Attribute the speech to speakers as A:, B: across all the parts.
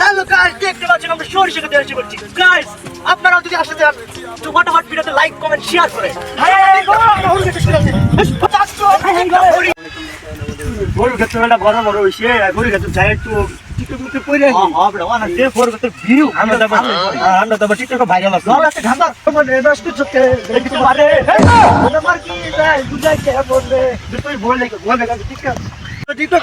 A: hello guys দেখতে পাচ্ছেন আমরা সরিষা খেতে এসে বলছি গাইস আপনারাও যদি আসতে চান তো ফটাফট ভিডিওতে লাইক কমেন্ট শেয়ার করে গরু ক্ষেত্রে বড় বড় হইছে গরু ক্ষেত্রে যাই একটু হ্যাঁ হ্যাঁ আমরা দেব টিকটকে ভাইরাল আছে মানে তো টিকটক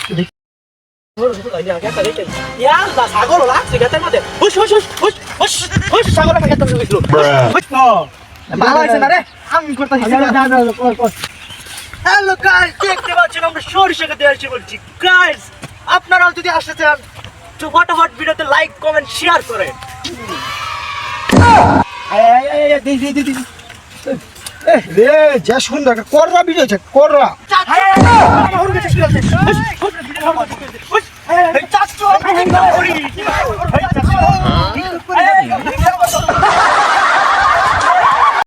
A: আপনারাও যদি আসতে চান তো ফটাফট ভিডিওতে লাইক কমেন্ট শেয়ার করে
B: রে যা সুন্দর কররা ভিডিও কররা
A: はい